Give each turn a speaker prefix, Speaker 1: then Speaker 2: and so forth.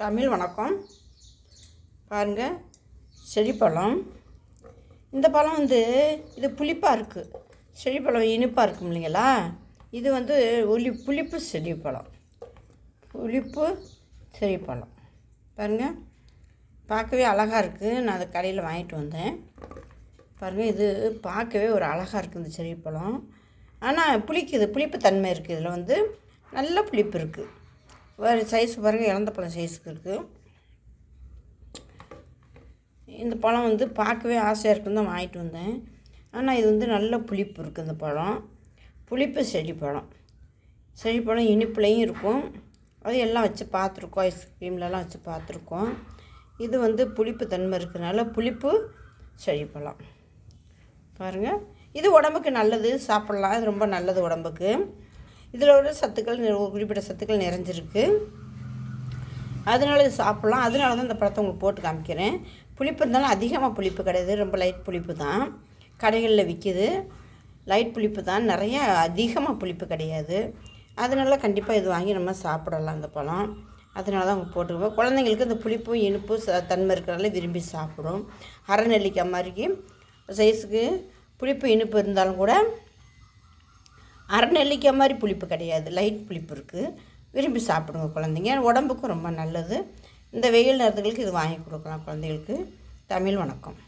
Speaker 1: தமிழ் வணக்கம். பாருங்கள் செடிப்பழம். இந்த பழம் வந்து இது புளிப்பாக இருக்குது செடிப்பழம் இனிப்பாக இருக்கும் இல்லைங்களா? இது வந்து ஒலி புளிப்பு செடிப்பழம். புளிப்பு செடிப்பழம். பாருங்கள் பார்க்கவே அழகாக இருக்குது நான் அதை கடையில் வாங்கிட்டு வந்தேன். பாருங்கள் இது பார்க்கவே ஒரு அழகாக இருக்குது இந்த செடிப்பழம். ஆனால் புளிக்குது புளிப்பு தன்மை இருக்குது இதில் வந்து நல்ல புளிப்பு இருக்குது வேறு சைஸ் பாருங்கள் இழந்த பழம் சைஸுக்கு இருக்குது இந்த பழம் வந்து பார்க்கவே ஆசையாக இருக்குன்னு தான் வாங்கிட்டு வந்தேன். ஆனால் இது வந்து நல்ல புளிப்பு இருக்குது இந்த பழம். புளிப்பு செடி பழம். செடி பழம் இனிப்புலையும் இருக்கும். அது எல்லாம் வச்சு பார்த்துருக்கோம் ஐஸ்கிரீம்லலாம் வச்சு பார்த்துருக்கோம். இது வந்து புளிப்பு தன்மை இருக்கிறனால புளிப்பு செடி பழம். பாருங்கள் இது உடம்புக்கு நல்லது சாப்பிட்லாம். இது ரொம்ப நல்லது உடம்புக்கு. இதில் ஒரு சத்துக்கள் குறிப்பிட்ட சத்துக்கள் நிறைஞ்சிருக்கு. அதனால இது சாப்பிட்லாம். அதனால தான் இந்த பழத்தை உங்களுக்கு போட்டு காமிக்கிறேன். புளிப்பு இருந்தாலும் அதிகமாக புளிப்பு கிடையாது. ரொம்ப லைட் புளிப்பு தான். கடைகளில் விற்கிது லைட் புளிப்பு தான். நிறைய அதிகமாக புளிப்பு கிடையாது. அதனால கண்டிப்பாக இது வாங்கி நம்ம சாப்பிடலாம் இந்த பழம். அதனால தான் அவங்க போட்டுக்குவோம் குழந்தைங்களுக்கு இந்த புளிப்பு இனிப்பு ச தன்மை இருக்கிறனால விரும்பி சாப்பிடும். அரை நெல்லிக்காய் மாதிரிக்கு சைஸுக்கு புளிப்பு இனிப்பு இருந்தாலும் கூட அரைநெல்லிக்காய் மாதிரி புளிப்பு கிடையாது. லைட் புளிப்பு இருக்குது விரும்பி சாப்பிடுங்க குழந்தைங்க. உடம்புக்கும் ரொம்ப நல்லது. இந்த வெயில் நேரத்துகளுக்கு இது வாங்கி கொடுக்கலாம் குழந்தைகளுக்கு. தமிழ் வணக்கம்.